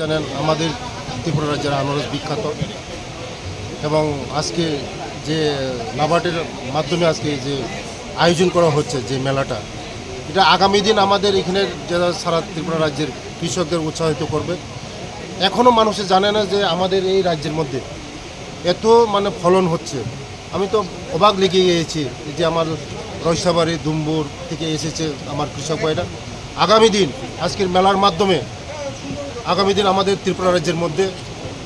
জানেন, আমাদের ত্রিপুরা রাজ্যের আনারস বিখ্যাত। এবং আজকে যে নাবার্ডের মাধ্যমে আজকে যে আয়োজন করা হচ্ছে যে মেলাটা, এটা আগামী দিন আমাদের এখানে যারা সারা ত্রিপুরা রাজ্যের কৃষকদের উৎসাহিত করবে। এখনও মানুষে জানে না যে আমাদের এই রাজ্যের মধ্যে এত মানে ফলন হচ্ছে। আমি তো অবাক লেগে গিয়েছি যে আমার রয়সাবাড়ি দুম্বুর থেকে এসেছে আমার কৃষক ভাইরা। আগামী দিন আজকের মেলার মাধ্যমে আগামী দিন আমাদের ত্রিপুরা রাজ্যের মধ্যে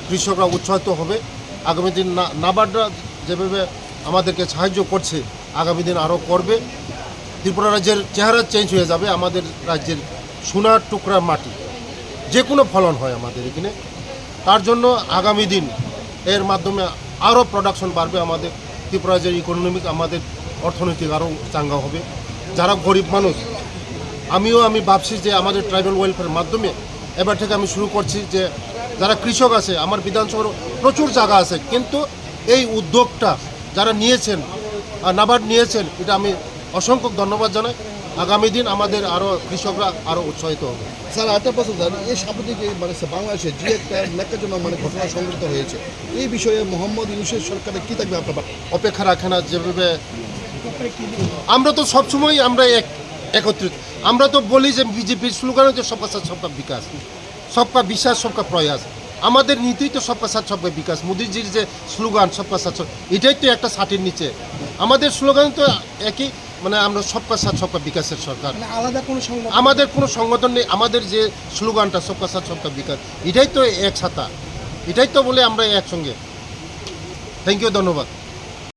কৃষকরা উৎসাহিত হবে। আগামী দিন নাবার্ডরা যেভাবে আমাদেরকে সাহায্য করছে, আগামী দিন আরও করবে। ত্রিপুরা রাজ্যের চেহারা চেঞ্জ হয়ে যাবে আমাদের রাজ্যের সোনার টুকরা মাটি। যে কোনো ফলন হয় আমাদের এখানে। তার জন্য আগামী দিন এর মাধ্যমে আরও প্রোডাকশন বাড়বে আমাদের। ত্রিপুরা রাজ্যের ইকোনমিক আমাদের অর্থনৈতিক আরও চাঙ্গা হবে। যারা গরিব মানুষ, আমিও আমি ভাবছি যে আমাদের ট্রাইবাল ওয়েলফেয়ার মাধ্যমে এবার থেকে আমি শুরু করছি যে যারা কৃষক আছে আমার বিধানসভার প্রচুর জায়গা আছে কিন্তু এই উদ্যোগটা যারা নিয়েছেন আর নাবার্ড নিয়েছেন এটা আমি অসংখ্য ধন্যবাদ জানাই। আগামী দিন আমাদের আরও কৃষকরা আরও উৎসাহিত হবে। স্যার একটা প্রশ্ন স্যার এই সাম্প্রতিক মানে বাংলাদেশে যে একটা ন্যাক্কাজনক মানে ঘটনা সংঘটিত হয়েছে এই বিষয়ে মোহাম্মদ ইউনুসের সরকারে কী থাকবে আপনার অপেক্ষা রাখে না যেভাবে আমরা তো সবসময় আমরা এক একত্রিত। আমরা তো বলি যে বিজেপির স্লোগান হচ্ছে সবকা সাথ সবকা বিকাশ। সবকা বিশ্বাস সবকা প্রয়াস। আমাদের নীতি তো সবকা সাথ সবকা বিকাশ। মোদিজির যে স্লোগান সবকা সাথ এটাই তো একটা ষাটের নিচে। আমাদের স্লোগান তো একই মানে আমরা সবকা সাথ সবকা বিকাশের সরকার। মানে আলাদা কোনো সংগঠন আমাদের কোনো সংগঠন নেই। আমাদের যে স্লোগানটা সবকা সাথ সবকা বিকাশ এটাই তো এক ছাতা। এটাই তো বলে আমরা একসঙ্গে। থ্যাংক ইউ ধন্যবাদ।